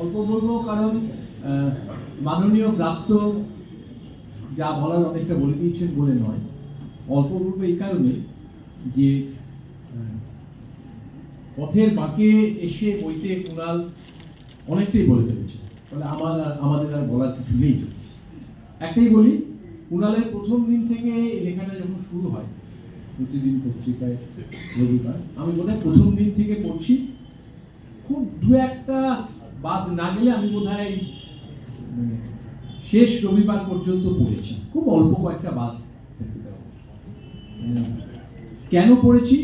অল্প বলব, কারণ মাননীয় প্রাপ্ত যা বলার অনেকটা বলে দিয়েছেন বলে নয়। অল্প বলব এই কারণে যে পথের বাঁকে এসে বইতে কুণাল অনেকটাই বলে ফেলেছে। ফলে আমার আমাদের আর বলার কিছু নেই। একটাই বলি, কুণালের প্রথম দিন থেকে লেখাটা যখন শুরু হয়, প্রতিদিন পত্রিকায়, রবিবার, আমি বোধহয় প্রথম দিন থেকে পড়ছি, খুব দু একটা বাদ না গেলে আমি বোধ হয় শেষ রবিবার পর্যন্ত পড়েছি। খুব অল্প কয়েকটা বাদ কেন পড়েছি?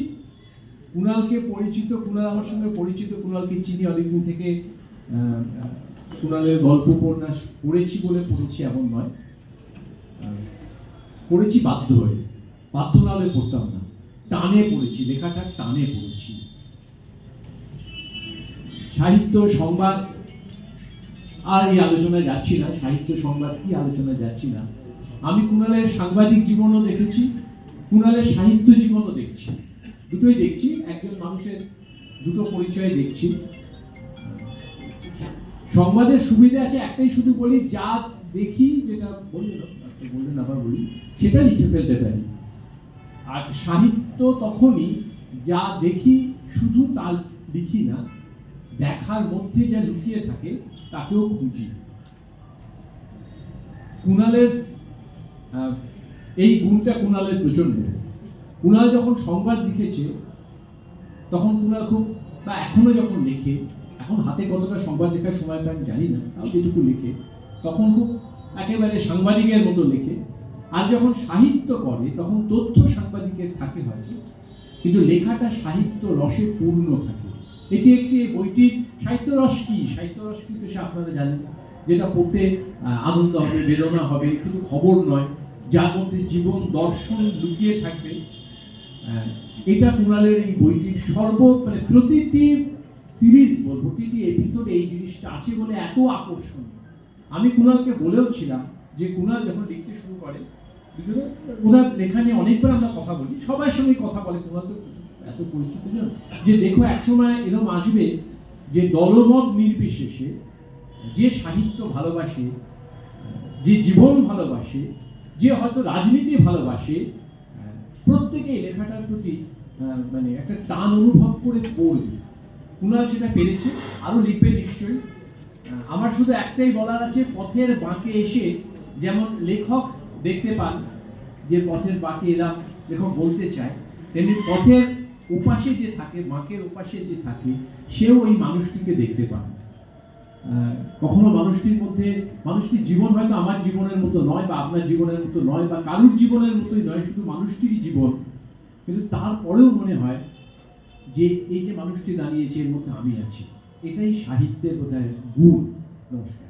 কুণালকে পরিচিত, কুণাল আমার সঙ্গে পরিচিত, কুণালকে চিনি অনেকদিন থেকে কুণালের গল্প উপন্যাস পড়েছি বলে পড়েছি এমন নয়। পড়েছি বাধ্য হয়ে। বাধ্য না হলে পড়তাম না। টানে পড়েছি, লেখাটা টানে পড়েছি। সাহিত্য সংবাদ আর এই আলোচনায় যাচ্ছি না। সাহিত্য সংবাদ কি আলোচনায় যাচ্ছি না? আমি কুণালের সাংবাদিক জীবনও দেখেছি, কুণালের সাহিত্য জীবনও দেখছি। দুটোই দেখছি, একজন মানুষের দুটো পরিচয় দেখছি। সংবাদের সুবিধা আছে, একটাই শুধু বলি, যা দেখি, যেটা আপনি বললেন আবার বলি, সেটা লিখে ফেলতে পারি। আর সাহিত্য তখনই যা দেখি, শুধু তা লিখি না দেখার মধ্যে যা লুকিয়ে থাকে, তাকেও খুঁজি। কুণালের এই গুণটা কুণালের প্রচণ্ড। কুণাল যখন সংবাদ লিখেছে, তখন কুণাল খুব, বা এখনও যখন লেখে, এখন হাতে কতটা সংবাদ লেখার সময় পায় জানি না, তাও যেটুকু লেখে, তখন খুব একেবারে সাংবাদিকের মতো লেখে। আর যখন সাহিত্য করে, তখন তথ্য সাংবাদিকের থাকে হয়তো, কিন্তু লেখাটা সাহিত্য রসে পূর্ণ থাকে। এটি একটি বইটির সাহিত্য রস কি? সাহিত্য রস কি তো সে আপনারা জানেন যেটা পড়তে আনন্দ হবে, বেদনা হবে, শুধু খবর নয় যার মধ্যে জীবন দর্শন লুকিয়ে থাকবে। এটা কুণালের এই বইটির সর্ব মানে প্রতিটি সিরিজ বল প্রতিটি এপিসোডে এই জিনিসটা আছে বলে এত আকর্ষণ। আমি কুণালকে বলেও ছিলাম যে কুণাল যখন লিখতে শুরু করে ওনার লেখা নিয়ে অনেকবার আমরা কথা বলি সবার সঙ্গে কথা বলে কুণাল তো এত পরিচিত জন? যে দেখো একসময় এরকম আসবে যে দলমত নির্বিশেষে যে সাহিত্য ভালোবাসে, যে জীবন ভালোবাসে, যে হয়তো রাজনীতি ভালোবাসে প্রত্যেকে এই লেখাটার প্রতি মানে একটা টান অনুভব করে পড়বে। কুণাল সেটা পেরেছে আরও লিখবে নিশ্চয়ই। আমার শুধু একটাই বলার আছে, পথের বাঁকে এসে যেমন লেখক দেখতে পান, যে পথের বাঁকে এরা লেখক বলতে চায়, তেমনি পথের উপাশে যে থাকে বাঁকের উপাশে যে থাকে, সেও ওই মানুষটিকে দেখতে পান কখনো মানুষটির মধ্যে, মানুষটির জীবন হয়তো আমার জীবনের মতো নয় বা আপনার জীবনের মতো নয় বা কারুর জীবনের মতোই নয়, শুধু মানুষটিরই জীবন। কিন্তু তারপরেও মনে হয় যে এই যে মানুষটি দাঁড়িয়েছে এর মধ্যে আমি আছি, এটাই সাহিত্যের বোধহয় গুণ। নমস্কার।